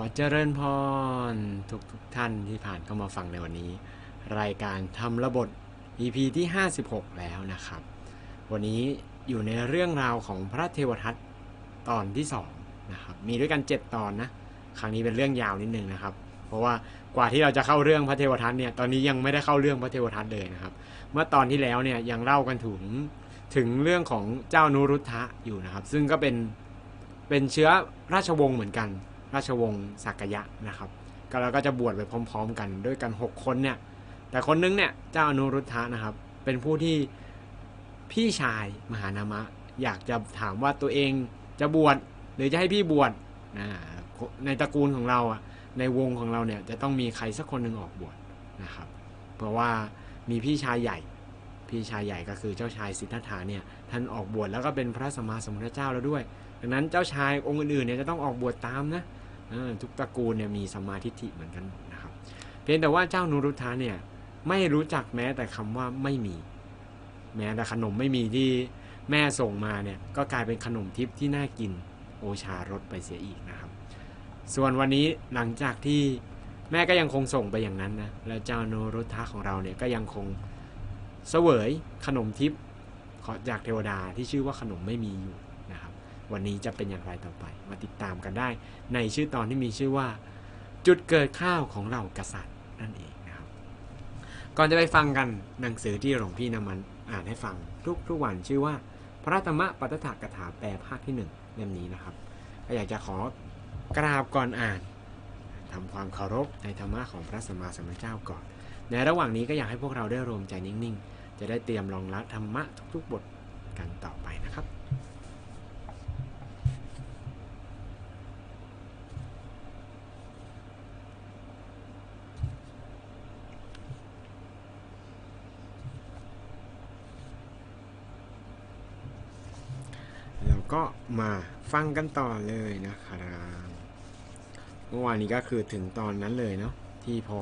ขอเจริญพรทุกทุกท่านที่ผ่านเข้ามาฟังในวันนี้ รายการทำระบบ EP ที่ 56 แล้วนะครับ วันนี้อยู่ในเรื่องราวของพระเทวทัตตอนที่2นะครับมีด้วยกัน 7 ตอนนะ ครั้งนี้เป็นเรื่องยาวนิดนึงนะครับ เพราะว่ากว่าที่เราจะเข้าเรื่องพระเทวทัตเนี่ยตอนนี้ยังไม่ได้เข้าเรื่องพระเทวทัตเลยนะครับ เมื่อตอนที่แล้วเนี่ยยังเล่ากันถึงถึงเรื่องของเจ้านุรุทธะอยู่นะครับ ซึ่งก็เป็นเป็นเชื้อราชวงศ์เหมือนกัน ราชวงศ์สักยะนะครับก็เราก็จะบวชไปพร้อม ๆ กันด้วยกัน 6 คนเนี่ย แต่คนนึงเนี่ยเจ้าอนุรุทธะนะครับ เป็นผู้ที่พี่ชายมหานามะ อยากจะถามว่าตัวเองจะบวชหรือจะให้พี่บวชนะในตระกูลของเราอะในวงของเราเนี่ยจะต้องมีใครสักคนหนึ่งออกบวชนะครับ เพราะว่ามีพี่ชายใหญ่ พี่ชายใหญ่ก็คือเจ้าชายสิทธัตถะเนี่ยท่านออกบวชแล้วก็เป็นพระสัมมาสัมพุทธเจ้าแล้วด้วย ดังนั้นเจ้าชายองค์อื่นๆเนี่ยจะต้องออกบวชตามนะเทุกตระกูลเนี่ยมีสัมมาทิฏฐิเหมือนกันหมดนะครับ เพียงแต่ว่าเจ้านุรุทธะเนี่ยไม่รู้จักแม้แต่คำว่าไม่มี แม้แต่ขนมไม่มีที่แม่ส่งมาเนี่ยก็กลายเป็นขนมทิพย์ที่น่ากินโอชารสไปเสียอีกนะครับ ส่วนวันนี้หลังจากที่แม่ก็ยังคงส่งไปอย่างนั้นนะแล้วเจ้านุรุทธะของเราเนี่ยก็ยังคงเสวยขนมทิพย์ขอจากเทวดาที่ชื่อว่าขนมไม่มีอยู่ วันนี้จะเป็นอย่างไรต่อไป มาติดตามกันได้ ในชื่อตอนที่มีชื่อว่า จุดเกิดข้าวของเรากษัตริย์นั่นเองนะครับ ก่อนจะไปฟังกันหนังสือที่หลวงพี่นำมันอ่านให้ฟังทุกทุกวันชื่อว่า พระธรรมปัตถกถาแปลภาคที่หนึ่งเล่มนี้นะครับก็อยากจะขอกราบก่อนอ่านทำความเคารพในธรรมะของพระสัมมาสัมพุทธเจ้าก่อน ในระหว่างนี้ก็อยากให้พวกเราได้รวมใจนิ่งๆ จะได้เตรียมรองรับธรรมะทุกๆบทกันต่อไปนะครับ แล้วก็ มาฟังกันต่อเลยนะครับเมื่อวานนี้ก็คือถึงตอนนั้นเลยเนาะที่พอ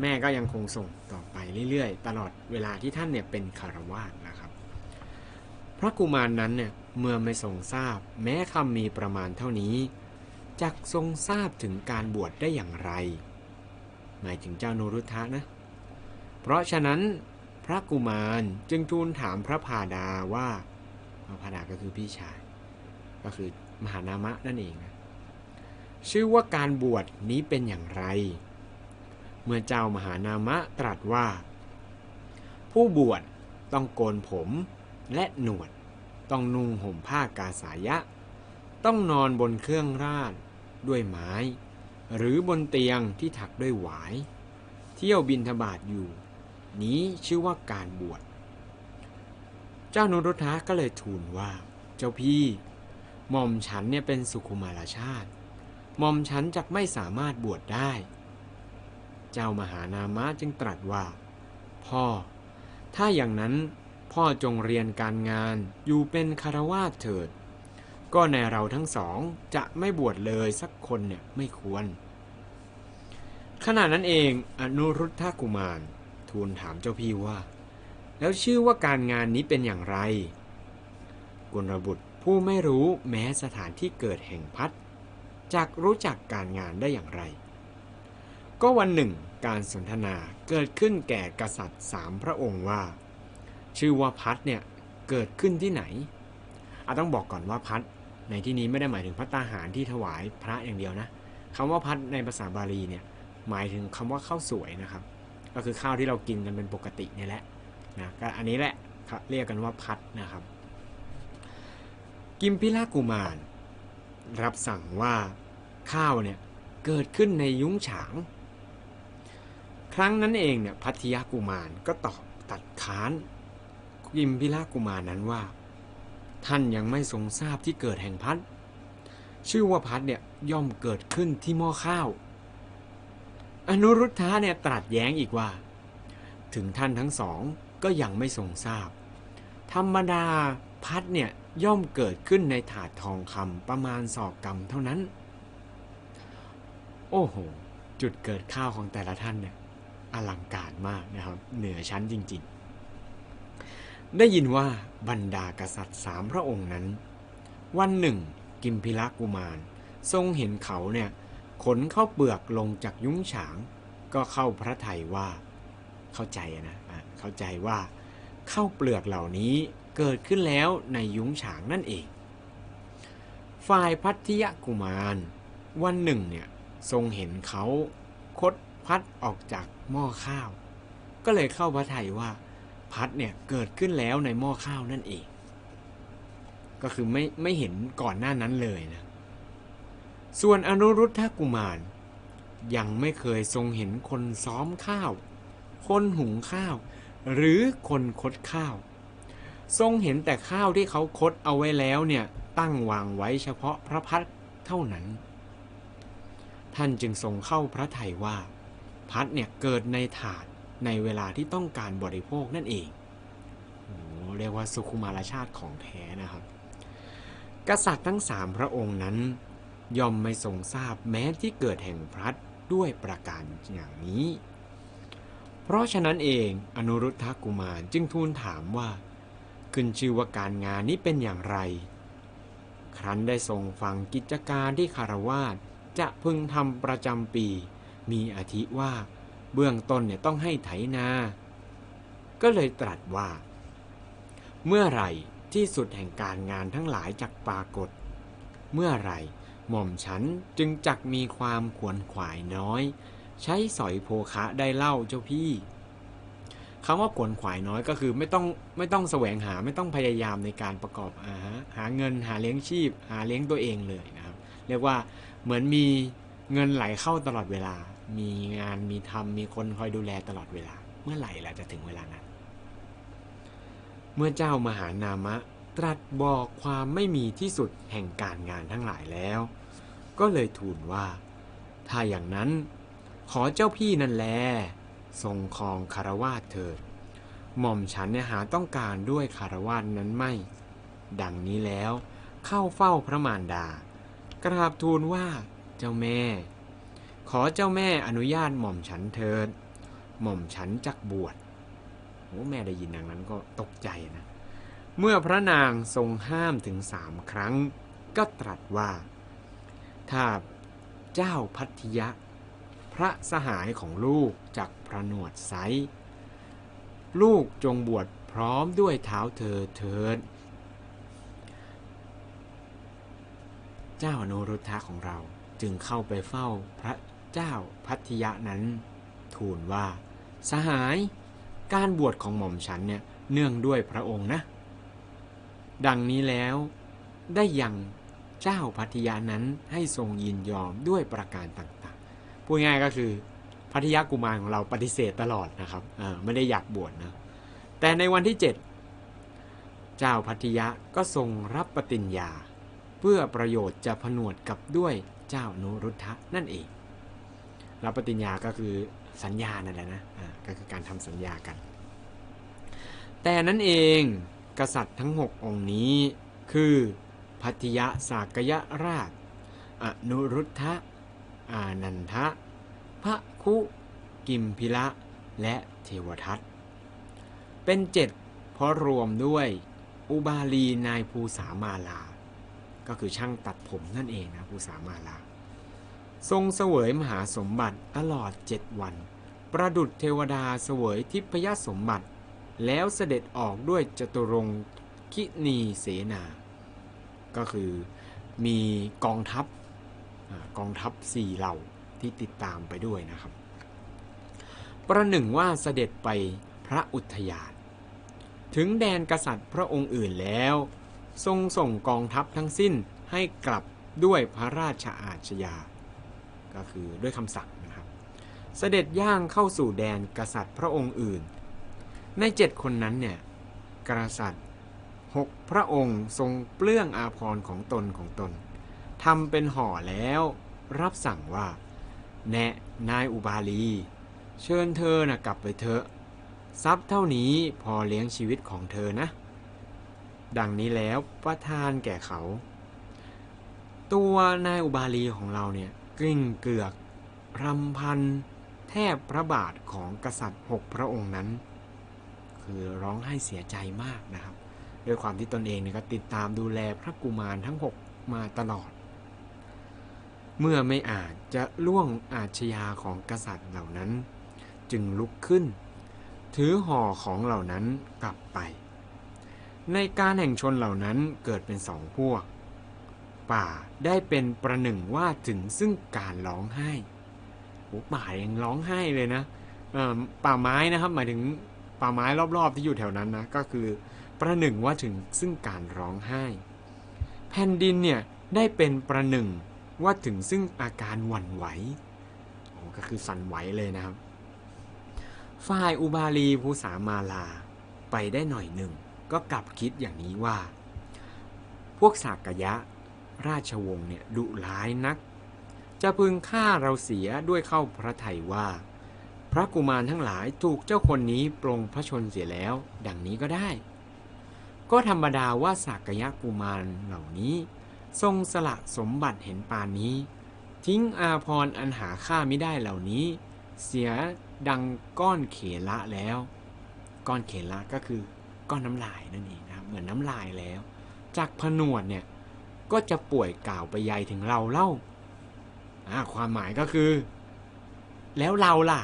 แม่ก็ยังคงส่งต่อไปเรื่อยๆ ตลอดเวลาที่ท่านเนี่ยเป็นคารวาสนะครับพระกุมารนนั้นเนี่ยเมื่อไม่ทรงทราบ แม้คำมีประมาณเท่านี้จักทรงทราบถึงการบวชได้อย่างไร หมายถึงเจ้าโนรุทธะนะ เพราะฉะนั้นพระกุมารจึงทูลถามพระพาดาว่าพระพาดาก็คือพี่ชาย ก็คือมหานามะนั่นเองนะชื่อว่าการบวชนี้เป็นอย่างไร เมื่อเจ้ามหานามะตรัสว่า ผู้บวชต้องโกนผมและหนวด ต้องนุ่งห่มผ้ากาสายะ ต้องนอนบนเครื่องราชด้วยไม้ หรือบนเตียงที่ถักด้วยหวาย เที่ยวบินทบาทอยู่ นี้ชื่อว่าการบวช เจ้านุรุทธะก็เลยทูลว่า เจ้าพี่ หม่อมฉันเนี่ยเป็นสุขุมารชาติหม่อมฉันจักไม่สามารถบวชได้ เจ้ามหานามะจึงตรัสว่า พ่อ ถ้าอย่างนั้นพ่อจงเรียนการงานอยู่เป็นคารวาสเถิด ก็ในเราทั้งสองจะไม่บวชเลยสักคนเนี่ยไม่ควร ขณะนั้นเองอนุรุทธกุมาร ทูลถามเจ้าพี่ว่า แล้วชื่อว่าการงานนี้เป็นอย่างไร กุลบุตร ผู้ไม่รู้แม้สถานที่เกิดแห่งพัดจักรู้จักการงานได้อย่างไร ก็วันหนึ่ง การสนทนาเกิดขึ้นแก่กษัตริย์สามพระองค์ว่า ชื่อว่าพัดเนี่ยเกิดขึ้นที่ไหนอาต้องบอกก่อนว่าพัดในที่นี้ไม่ได้หมายถึงพัตตาหารที่ถวายพระอย่างเดียวนะคำว่าพัดในภาษาบาลีเนี่ยหมายถึงคำว่าข้าวสวยนะครับ ก็คือข้าวที่เรากินกันเป็นปกตินี่แหละนะก็อันนี้แหละเรียกกันว่าพัดนะครับ กิมพิลากุมาร รับสั่งว่าข้าวเนี่ยเกิดขึ้นในยุ้งฉาง ครั้งนั้นเองเนี่ยพัทยากุมารก็ตอบตัดค้าน กิมพิลากุมารนั้นว่า ท่านยังไม่ทรงทราบที่เกิดแห่งพัดชื่อว่าพัดเนี่ยย่อมเกิดขึ้นที่หม้อข้าว อนุรุทธะเนี่ยตรัสแย้งอีกว่า ถึงท่านทั้งสองก็ยังไม่ทรงทราบ ธรรมดาพัดเนี่ย ย่อมเกิดขึ้นในถาดทองคำประมาณศอกกำเท่านั้น โอ้โห จุดเกิดข้าวของแต่ละท่านเนี่ยอลังการมากนะครับ เหนือชั้นจริง ๆ ได้ยินว่าบรรดากษัตริย์สามพระองค์นั้น วันหนึ่ง กิมพิลกุมาร ทรงเห็นเขาเนี่ยขนเข้าเปลือกลงจากยุ้งฉาง ก็เข้าพระทัยว่า เข้าใจนะะเข้าใจว่าข้าวเปลือกเหล่านี้เกิดขึ้นแล้วในยุ้งฉางนั่นเอง ฝ่ายพัทยกุมาร วันหนึ่งเนี่ยทรงเห็นเขาคดพัดออกจากหม้อข้าว ก็เลยเข้าพระทัยว่าพัดเนี่ยเกิดขึ้นแล้วในหม้อข้าวนั่นเอง ก็คือไม่ไม่เห็นก่อนหน้านั้นเลยนะ ส่วนอนุรุทธกุมาร ยังไม่เคยทรงเห็นคนซ้อมข้าว คนหุงข้าว หรือคนคดข้าว ทรงเห็นแต่ข้าวที่เขาคดเอาไว้แล้วเนี่ยตั้งวางไว้เฉพาะพระพัดเท่านั้น ท่านจึงทรงเข้าพระทัยว่า พัดเนี่ยเกิดในถาดในเวลาที่ต้องการบริโภคนั่นเองโอ้เรียกว่าสุขุมารชาติของแท้นะครับ กษัตริย์ทั้งสามพระองค์นั้น ย่อมไม่ทรงทราบแม้ที่เกิดแห่งพลัดด้วยประการอย่างนี้ เพราะฉะนั้นเองอนุรุทธกุมารจึงทูลถามว่า ขึ้นชื่อว่าการงานนี้เป็นอย่างไร ครั้นได้ทรงฟังกิจการที่คารวาสจะพึงทำประจำปี มีอาทิว่าเบื้องต้นเนี่ยต้องให้ไถนา ก็เลยตรัสว่า เมื่อไหร่ที่สุดแห่งการงานทั้งหลายจักปรากฏ เมื่อไหร่หม่อมฉันจึงจักมีความขวนขวายน้อย ใช้สอยโภคะได้เล่าเจ้าพี่ คำว่าขวนขวายน้อยก็คือไม่ต้องไม่ต้องแสวงหาไม่ต้องพยายามในการประกอบอาหาเงินหาเลี้ยงชีพ หาเลี้ยงตัวเองเลยนะครับ เรียกว่าเหมือนมีเงินไหลเข้าตลอดเวลา มีงานมีทำมีคนคอยดูแลตลอดเวลา เมื่อไหร่ล่ะจะถึงเวลานั้น เมื่อเจ้ามหานามะ ตรัสบอกความไม่มีที่สุดแห่งการงานทั้งหลายแล้ว ก็เลยทูลว่า ถ้าอย่างนั้นขอเจ้าพี่นั่นแล ทรงครองคารวาสเถิด หม่อมฉันเนี่ยหาต้องการด้วยคารวาสนั้นไม่ ดังนี้แล้วเข้าเฝ้าพระมารดา กราบทูลว่าเจ้าแม่ ขอเจ้าแม่อนุญาตหม่อมฉันเถิด หม่อมฉันจักบวชโอ้แม่ได้ยินดังนั้นก็ตกใจนะ เมื่อพระนางทรงห้ามถึงสามครั้ง ก็ตรัสว่า ถ้าเจ้าพัทยะ ระสหายของลูกจากพระนวดไซลูกจงบวชพร้อมด้วยเท้าเธอเถิดเจ้าอนุรุทธะของเราจึงเข้าไปเฝ้าพระเจ้าพัทยะนั้น ทูลว่า สหาย การบวชของหม่อมฉันเนี่ยเนื่องด้วยพระองค์นะ ดังนี้แล้วได้ยังเจ้าพัทยานั้นให้ทรงยินยอมด้วยประการต่างๆ พูดง่ายก็คือพัทยากุมารของเราปฏิเสธตลอดนะครับเออไม่ได้อยากบวชนะแต่ในวันที่ 7 เจ้าพัทยะก็ทรงรับปฏิญญา เพื่อประโยชน์จะผนวดกับด้วยเจ้านุรุทธะนั่นเอง รับปฏิญญาก็คือสัญญานั่นแหละนะก็คือการทำสัญญากัน แต่นั้นเองกษัตริย์ทั้ง 6 องค์นี้คือพัทยสากยราช อนุรุทธะ อานันทะ พระคุ กิมพิละ และเทวทัต เป็นเจ็ดเพราะรวมด้วยอุบาลีนายภูสามาลา ก็คือช่างตัดผมนั่นเองนะภูสามาลา ทรงเสวยมหาสมบัติตลอดเจ็ดวัน ประดุจเทวดาเสวยทิพยสมบัติ แล้วเสด็จออกด้วยจตุรงคินีเสนา ก็คือมีกองทัพ กองทัพสี่เหล่าที่ติดตามไปด้วยนะครับ ประหนึ่งว่าเสด็จไปพระอุทยาน ถึงแดนกษัตริย์พระองค์อื่นแล้ว ทรงส่งกองทัพทั้งสิ้นให้กลับด้วยพระราชอาชญา ก็คือด้วยคำสั่งนะครับ เสด็จย่างเข้าสู่แดนกษัตริย์พระองค์อื่น ในเจ็ดคนนั้นเนี่ยกษัตริย์หกพระองค์ทรงเปลื้องอาภรณ์ของตนของตน ทำเป็นห่อแล้ว รับสั่งว่า แนะนายอุบาลี เชิญเธอนะกลับไปเถอะทรัพย์เท่านี้พอเลี้ยงชีวิตของเธอนะ ดังนี้แล้วประทานแก่เขา ตัวนายอุบาลีของเราเนี่ยกลิ้งเกือกรำพันแทบพระบาทของกษัตริย์หกพระองค์นั้น คือร้องไห้เสียใจมากนะครับ ด้วยความที่ตนเองเนี่ยก็ติดตามดูแลพระกุมารทั้งหกมาตลอด เมื่อไม่อาจจะล่วงอาชญาของกษัตริย์เหล่านั้น จึงลุกขึ้น ถือห่อของเหล่านั้นกลับไป ในการแห่งชนเหล่านั้นเกิดเป็นสองพวก ป่าได้เป็นประหนึ่งว่าถึงซึ่งการร้องไห้โอ้ป่ายังร้องไห้เลยนะป่าไม้นะครับหมายถึงป่าไม้รอบๆที่อยู่แถวนั้นนะก็คือประหนึ่งว่าถึงซึ่งการร้องไห้ แผ่นดินเนี่ยได้เป็นประหนึ่ง ว่าถึงซึ่งอาการหวั่นไหวโอ้ก็คือสั่นไหวเลยนะครับ ฝ่ายอุบาลีภูสามาลาไปได้หน่อยหนึ่ง ก็กลับคิดอย่างนี้ว่า พวกสากยะราชวงศ์เนี่ยดุร้ายนัก จะพึงฆ่าเราเสียด้วยเข้าพระไทยว่า พระกุมารทั้งหลายถูกเจ้าคนนี้ปรงพระชนเสียแล้ว ดังนี้ก็ได้ ก็ธรรมดาว่าสากยะกุมารเหล่านี้ ทรงสละสมบัติเห็นปานนี้ ทิ้งอาพรอันหาค่าไม่ได้เหล่านี้ เสียดังก้อนเขละแล้ว ก้อนเขละก็คือก้อนน้ำลายนั่นเองนะครับเหมือนน้ำลายแล้ว จากผนวดเนี่ยก็จะป่วยกล่าวไปใยถึงเราเล่าความหมายก็คือ แล้วเราล่ะ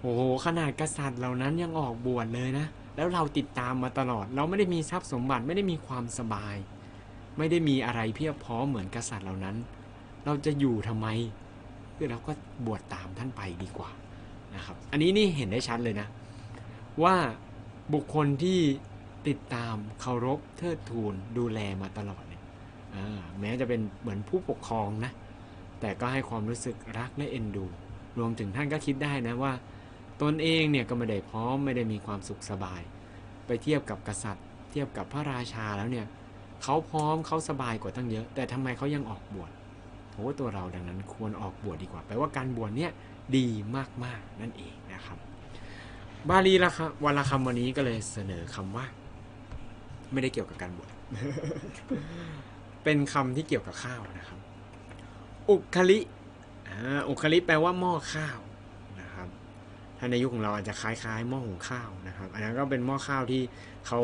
โอ้โหขนาดกษัตริย์เหล่านั้นยังออกบวชเลยนะ แล้วเราติดตามมาตลอด เราไม่ได้มีทรัพย์สมบัติไม่ได้มีความสบาย ไม่ได้มีอะไรเพียบพร้อมเหมือนกษัตริย์เหล่านั้น เราจะอยู่ทำไมคือเราก็บวชตามท่านไปดีกว่านะครับ อันนี้นี่เห็นได้ชัดเลยนะ ว่าบุคคลที่ติดตามเคารพเทิดทูนดูแลมาตลอดเนี่ยแม้จะเป็นเหมือนผู้ปกครองนะ แต่ก็ให้ความรู้สึกรักและเอ็นดู รวมถึงท่านก็คิดได้นะว่า ตนเองเนี่ยก็ไม่ได้พร้อมไม่ได้มีความสุขสบาย ไปเทียบกับกษัตริย์ เทียบกับพระราชาแล้วเนี่ย เขาพร้อมเขาสบายกว่าตั้งเยอะ แต่ทำไมเขายังออกบวชโอ้ตัวเราดังนั้นควรออกบวชดีกว่าแปลว่าการบวชเนี่ยดีมากๆนั่นเองนะครับ บาลีละครับวันละคำวันนี้ก็เลยเสนอคำว่า ไม่ได้เกี่ยวกับการบวชเป็นคำที่เกี่ยวกับข้าวนะครับ อุคลิอ่าอุคลิแปลว่าหม้อข้าวนะครับ ถ้าในยุคของเราอาจจะคล้ายๆหม้อหุงข้าวนะครับ อันนั้นก็เป็นหม้อข้าวที่เขา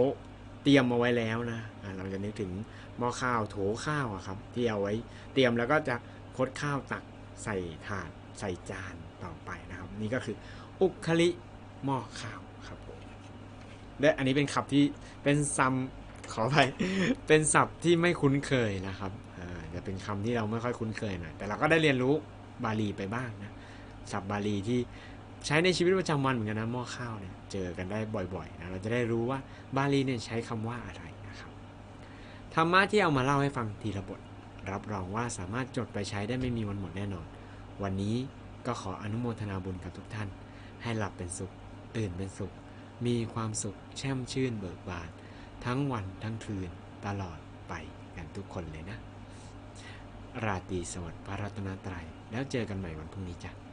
เตรียมเอาไว้แล้วนะเราจะนึกถึงหม้อข้าวโถข้าวอะครับที่เอาไว้เตรียมแล้วก็จะคดข้าวตักใส่ถาดใส่จานต่อไปนะครับ นี่ก็คืออุคลิหม้อข้าวครับผมและอันนี้เป็นคำที่เป็นซัมขอไปเป็นศัพท์ที่ไม่คุ้นเคยนะครับจะเป็นคำที่เราไม่ค่อยคุ้นเคยหน่อยแต่เราก็ได้เรียนรู้บาลีไปบ้างนะศัพท์บาลีที่ ใช้ในชีวิตประจำวันเหมือนกันนะหม้อข้าวเนี่ยเจอกันได้บ่อยๆนะเราจะได้รู้ว่าบาลีเนี่ยใช้คำว่าอะไรนะครับธรรมะที่เอามาเล่าให้ฟังทีละบท รับรองว่าสามารถจดไปใช้ได้ไม่มีวันหมดแน่นอน วันนี้ก็ขออนุโมทนาบุญกับทุกท่าน ให้หลับเป็นสุข ตื่นเป็นสุข มีความสุขแช่มชื่นเบิกบาน ทั้งวันทั้งคืนตลอดไปกันทุกคนเลยนะ ราตรีสวัสดิ์พระรัตนตรัย แล้วเจอกันใหม่วันพรุ่งนี้จ้ะ